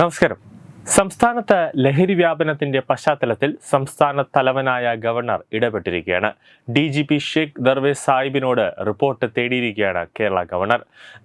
നമസ്കാരം. സംസ്ഥാനത്ത് ലഹരി വ്യാപനത്തിന്റെ പശ്ചാത്തലത്തിൽ സംസ്ഥാന തലവനായ governor ഇടപെട്ടിരിക്കുകയാണ്. D G P Sheikh Darvesh സാഹിബിനോട് report തേടിയിരിക്കുകയാണ് കേരള ഗവർണർ.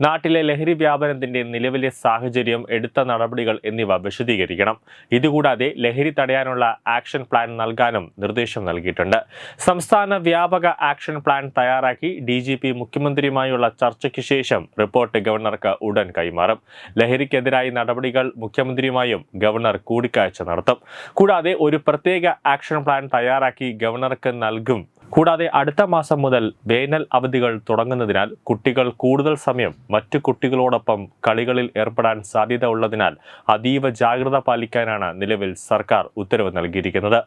നാട്ടിലെ ലഹരി വ്യാപനത്തിന്റെ നിലവിലെ സാഹചര്യം എടുത്ത നടപടികൾ എന്നിവ വിശദീകരിക്കണം. ഇതുകൂടാതെ ലഹരി തടയാനുള്ള ആക്ഷൻ പ്ലാൻ നൽകാനും നിർദ്ദേശം നൽകിയിട്ടുണ്ട്. സംസ്ഥാന വ്യാപക ആക്ഷൻ പ്ലാൻ തയ്യാറാക്കി ഡി ജി പി മുഖ്യമന്ത്രിയുമായുള്ള ചർച്ചയ്ക്ക് ശേഷം റിപ്പോർട്ട് ഗവർണർക്ക് ഉടൻ കൈമാറും. ലഹരിക്കെതിരായ നടപടികൾ മുഖ്യമന്ത്രിയുമായും ഗവർണർ കൂടിക്കാഴ്ച നടത്തും. കൂടാതെ ഒരു പ്രത്യേക ആക്ഷൻ പ്ലാൻ തയ്യാറാക്കി ഗവർണർക്ക് നൽകും. കൂടാതെ അടുത്ത മാസം മുതൽ വേനൽ അവധികൾ തുടങ്ങുന്നതിനാൽ കുട്ടികൾ കൂടുതൽ സമയം മറ്റു കുട്ടികളോടൊപ്പം കളികളിൽ ഏർപ്പെടാൻ സാധ്യത ഉള്ളതിനാൽ അതീവ ജാഗ്രത പാലിക്കാനാണ് നിലവിൽ സർക്കാർ ഉത്തരവ് നൽകിയിരിക്കുന്നത്.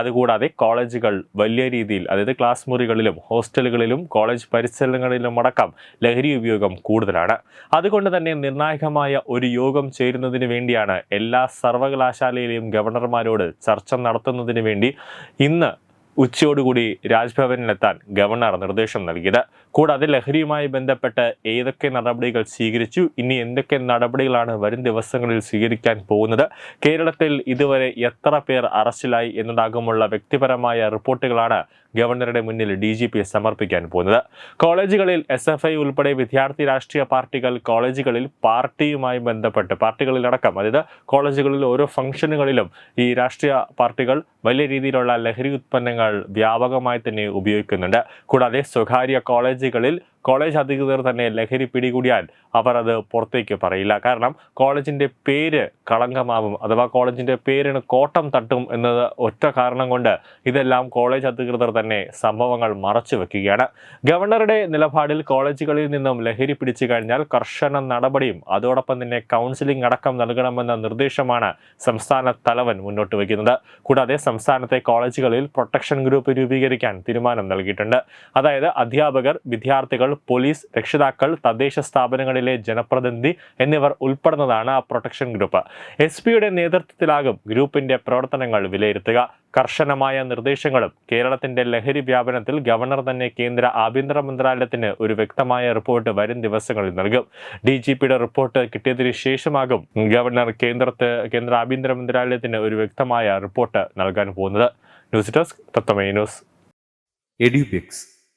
അതുകൂടാതെ കോളേജുകൾ വലിയ രീതിയിൽ അതായത് ക്ലാസ് മുറികളിലും ഹോസ്റ്റലുകളിലും കോളേജ് പരിസരങ്ങളിലും അടക്കം ലഹരി ഉപയോഗം കൂടുതലാണ്. അതുകൊണ്ട് തന്നെ നിർണായകമായ ഒരു യോഗം ചേരുന്നതിന് വേണ്ടിയാണ് എല്ലാ സർവകലാശാലയിലെയും ഗവർണർമാരോട് ചർച്ച നടത്തുന്നതിന് വേണ്ടി ഇന്ന് ഉച്ചയോടുകൂടി രാജ്ഭവനിലെത്താൻ ഗവർണർ നിർദ്ദേശം നൽകിയത്. കൂടാതെ ലഹരിയുമായി ബന്ധപ്പെട്ട് ഏതൊക്കെ നടപടികൾ സ്വീകരിച്ചു ഇനി എന്തൊക്കെ നടപടികളാണ് വരും ദിവസങ്ങളിൽ സ്വീകരിക്കാൻ പോകുന്നത് കേരളത്തിൽ ഇതുവരെ എത്ര പേർ അറസ്റ്റിലായി എന്നതാകുമുള്ള വ്യക്തിപരമായ റിപ്പോർട്ടുകളാണ് ഗവർണറുടെ മുന്നിൽ ഡി ജി പി സമർപ്പിക്കാൻ പോകുന്നത്. കോളേജുകളിൽ എസ് എഫ് ഐ ഉൾപ്പെടെ വിദ്യാർത്ഥി രാഷ്ട്രീയ പാർട്ടികൾ കോളേജുകളിൽ പാർട്ടിയുമായി ബന്ധപ്പെട്ട് പാർട്ടികളിലടക്കം അതായത് കോളേജുകളിൽ ഓരോ ഫംഗ്ഷനുകളിലും ഈ രാഷ്ട്രീയ പാർട്ടികൾ വലിയ രീതിയിലുള്ള ലഹരി ഉത്പന്നങ്ങൾ വ്യാപകമായി തന്നെ ഉപയോഗിക്കുന്നുണ്ട്. കൂടാതെ സ്വകാര്യ കോളേജുകളിൽ കോളേജ് അധികൃതർ തന്നെ ലഹരി പിടികൂടിയാൽ അവർ അത് പുറത്തേക്ക് പറയില്ല. കാരണം കോളേജിന്റെ പേര് കളങ്കമാവും അഥവാ കോളേജിന്റെ പേരിന് കോട്ടം തട്ടും എന്നത് ഒറ്റ കാരണം കൊണ്ട് ഇതെല്ലാം കോളേജ് അധികൃതർ തന്നെ സംഭവങ്ങൾ മറച്ചു വെക്കുകയാണ്. ഗവർണറുടെ നിലപാടിൽ കോളേജുകളിൽ നിന്നും ലഹരി പിടിച്ചു കഴിഞ്ഞാൽ കർശന നടപടിയും അതോടൊപ്പം തന്നെ കൗൺസിലിംഗ് അടക്കം നൽകണമെന്ന നിർദ്ദേശമാണ് സംസ്ഥാന തലവൻ മുന്നോട്ട് വയ്ക്കുന്നത് കൂടാതെ സംസ്ഥാനത്തെ കോളേജുകളിൽ പ്രൊട്ടക്ഷൻ ഗ്രൂപ്പ് രൂപീകരിക്കാൻ തീരുമാനം നൽകിയിട്ടുണ്ട്. അതായത് അധ്യാപകർ വിദ്യാർത്ഥികൾ പോലീസ് രക്ഷിതാക്കൾ തദ്ദേശ സ്ഥാപനങ്ങളിലെ ജനപ്രതിനിധി എന്നിവർ ഉൾപ്പെടുന്നതാണ് പ്രൊട്ടക്ഷൻ ഗ്രൂപ്പ്. എസ് പിയുടെ നേതൃത്വത്തിലാകും ഗ്രൂപ്പിന്റെ പ്രവർത്തനങ്ങൾ വിലയിരുത്തുക. കർശനമായ നിർദ്ദേശങ്ങളും കേരളത്തിന്റെ ലഹരി വ്യാപനത്തിൽ ഗവർണർ തന്നെ കേന്ദ്ര ആഭ്യന്തര മന്ത്രാലയത്തിന് ഒരു വ്യക്തമായ റിപ്പോർട്ട് വരും ദിവസങ്ങളിൽ നൽകും. ഡി ജി പിയുടെ റിപ്പോർട്ട് കിട്ടിയതിനു ശേഷമാകും ഗവർണർ കേന്ദ്രത്തെ കേന്ദ്ര ആഭ്യന്തര മന്ത്രാലയത്തിന് ഒരു വ്യക്തമായ റിപ്പോർട്ട് നൽകാൻ പോകുന്നത്. News desk തത്തമേ news. Edubix